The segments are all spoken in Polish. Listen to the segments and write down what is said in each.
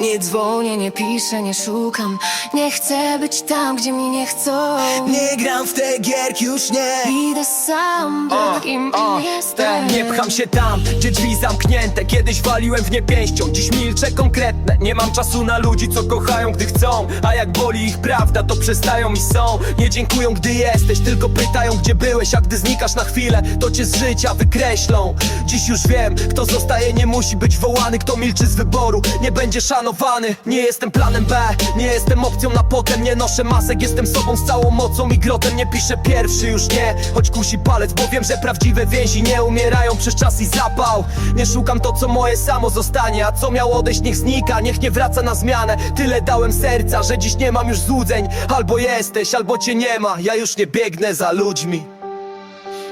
Nie dzwonię, nie piszę, nie szukam. Nie chcę być tam, gdzie mnie nie chcą. Nie gram w te gierki już nie. Idę sam, O, drugim o, jestem. te, Nie pcham się tam, gdzie drzwi zamknięte. Kiedyś waliłem w nie pięścią, dziś milczę konkretne. Nie mam czasu na ludzi, co kochają, gdy chcą. A jak boli ich prawda, to przestają i są. Nie dziękują, gdy jesteś, tylko pytają, gdzie byłeś. A gdy znikasz na chwilę, to cię z życia wykreślą. Dziś już wiem, kto zostaje, nie musi być wołany. Kto milczy z wyboru, nie będzie szanowany Nie jestem planem B, nie jestem opcją na potem Nie noszę masek, jestem sobą z całą mocą i grotem. Nie piszę pierwszy, już nie, choć kusi palec Bo wiem, że prawdziwe więzi nie umierają przez czas i zapał. Nie szukam to, co moje samo zostanie. A co miało odejść, niech znika, niech nie wraca na zmianę. Tyle dałem serca, że dziś nie mam już złudzeń. Albo jesteś, albo cię nie ma. Ja już nie biegnę za ludźmi.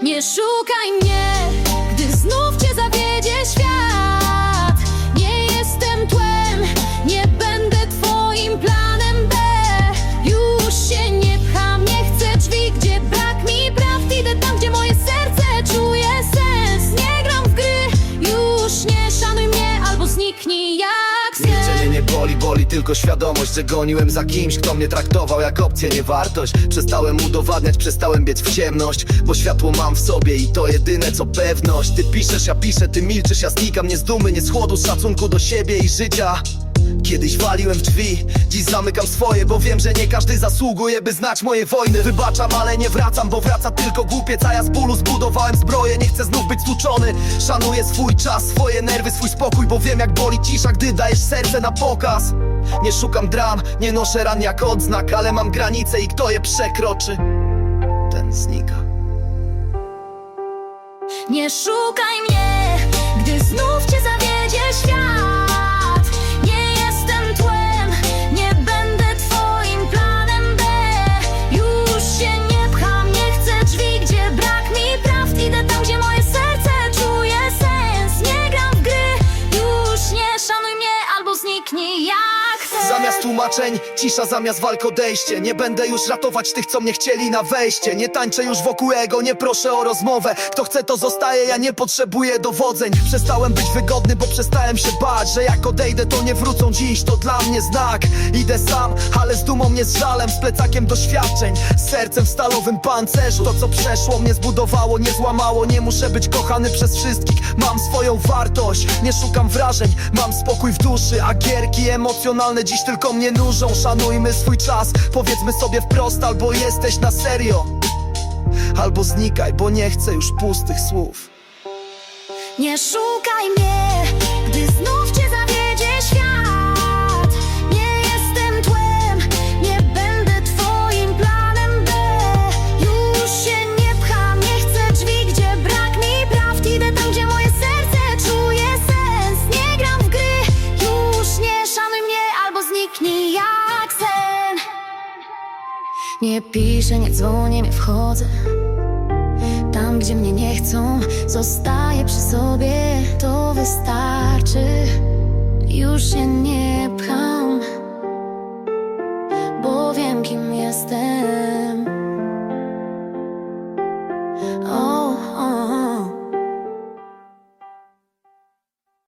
Nie szukaj mnie, gdy znów tylko świadomość, że goniłem za kimś, kto mnie traktował jak opcję, nie wartość. Przestałem udowadniać, przestałem biec w ciemność Bo światło mam w sobie i to jedyne co pewność. Ty piszesz, ja piszę, ty milczysz, ja znikam Nie z dumy, nie z chłodu, z szacunku do siebie i życia. Kiedyś waliłem w drzwi, dziś zamykam swoje Bo wiem, że nie każdy zasługuje, by znać moje wojny. Wybaczam, ale nie wracam, bo wraca tylko głupiec A ja z bólu zbudowałem zbroję, nie chcę znów być stłuczony Szanuję swój czas, swoje nerwy, swój spokój Bo wiem jak boli cisza, gdy dajesz serce na pokaz Nie szukam dram, nie noszę ran jak odznak Ale mam granice i kto je przekroczy, ten znika. Nie szukaj mnie, gdy znów Zamiast tłumaczeń, cisza zamiast walk odejście. Nie będę już ratować tych, co mnie chcieli na wejście. Nie tańczę już wokół ego, nie proszę o rozmowę. Kto chce to zostaje, ja nie potrzebuję dowodzeń. Przestałem być wygodny, bo przestałem się bać Że jak odejdę, to nie wrócą dziś, to dla mnie znak. Idę sam, ale z dumą, nie z żalem Z plecakiem doświadczeń, z sercem w stalowym pancerzu. To co przeszło mnie zbudowało, nie złamało. Nie muszę być kochany przez wszystkich. Mam swoją wartość, nie szukam wrażeń Mam spokój w duszy, a gierki emocjonalne dziś tylko mnie nużą Szanujmy swój czas, powiedzmy sobie wprost Albo jesteś na serio. Albo znikaj, bo nie chcę już pustych słów. Nie szukaj mnie, Nie piszę, nie dzwonię, nie wchodzę tam, gdzie mnie nie chcą, zostaję przy sobie, to wystarczy. Już się nie